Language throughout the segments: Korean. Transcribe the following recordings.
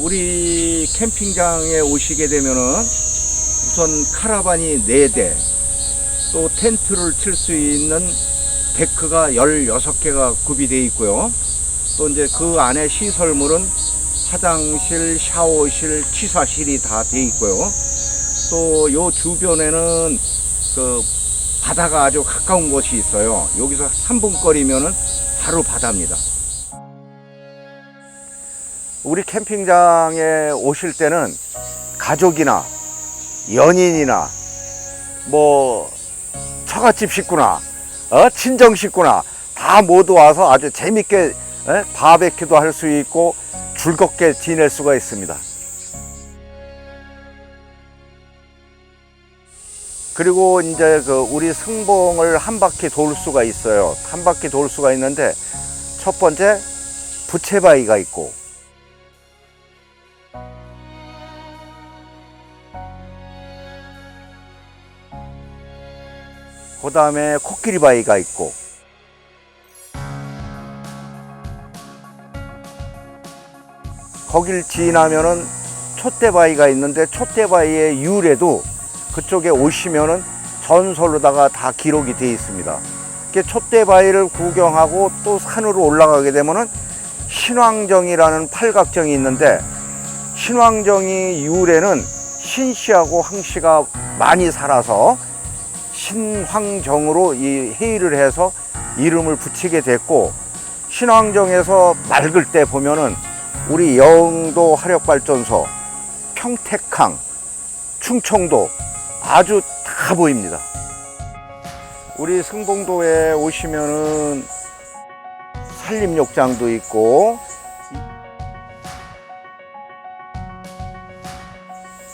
우리 캠핑장에 오시게 되면은 우선 카라반이 4대, 또 텐트를 칠 수 있는 데크가 16개가 구비되어 있고요. 또 이제 그 안에 시설물은 화장실, 샤워실, 취사실이 다 되어 있고요. 또 요 주변에는 그 바다가 아주 가까운 곳이 있어요. 여기서 3분 거리면은 바로 바다입니다. 우리 캠핑장에 오실 때는 가족이나 연인이나 뭐 처갓집 식구나 어? 친정 식구나 다 모두 와서 아주 재밌게 에? 바베큐도 할 수 있고 즐겁게 지낼 수가 있습니다. 그리고 이제 그 우리 승봉을 한 바퀴 돌 수가 있어요. 한 바퀴 돌 수가 있는데 첫 번째 부채바위가 있고 그 다음에 코끼리 바위가 있고 거길 지나면은 촛대바위가 있는데 촛대바위의 유래도 그쪽에 오시면은 전설로다가 다 기록이 되어 있습니다. 이렇게 촛대바위를 구경하고 또 산으로 올라가게 되면은 신왕정이라는 팔각정이 있는데 신왕정이 유래는 신씨하고 항씨가 많이 살아서 신황정으로 이 회의를 해서 이름을 붙이게 됐고 신황정에서 맑을 때 보면은 우리 영도 화력발전소, 평택항, 충청도 아주 다 보입니다. 우리 승봉도에 오시면은 산림욕장도 있고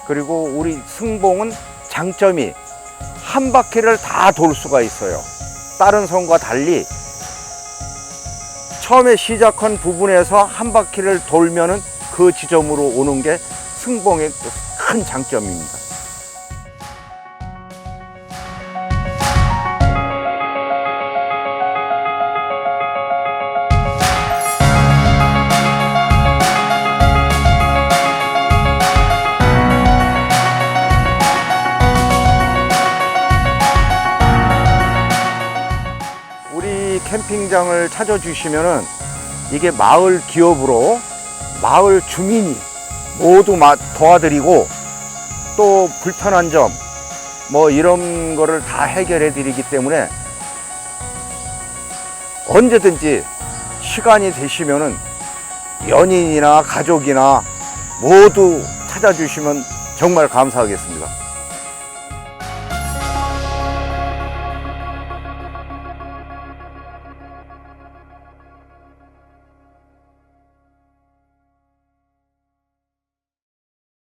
그리고 우리 승봉은 장점이 한 바퀴를 다 돌 수가 있어요. 다른 섬과 달리 처음에 시작한 부분에서 한 바퀴를 돌면은 그 지점으로 오는 게 승봉의 큰 장점입니다. 캠핑장을 찾아주시면은 이게 마을 기업으로 마을 주민이 모두 마- 도와드리고 또 불편한 점 뭐 이런 거를 다 해결해 드리기 때문에 언제든지 시간이 되시면은 연인이나 가족이나 모두 찾아주시면 정말 감사하겠습니다.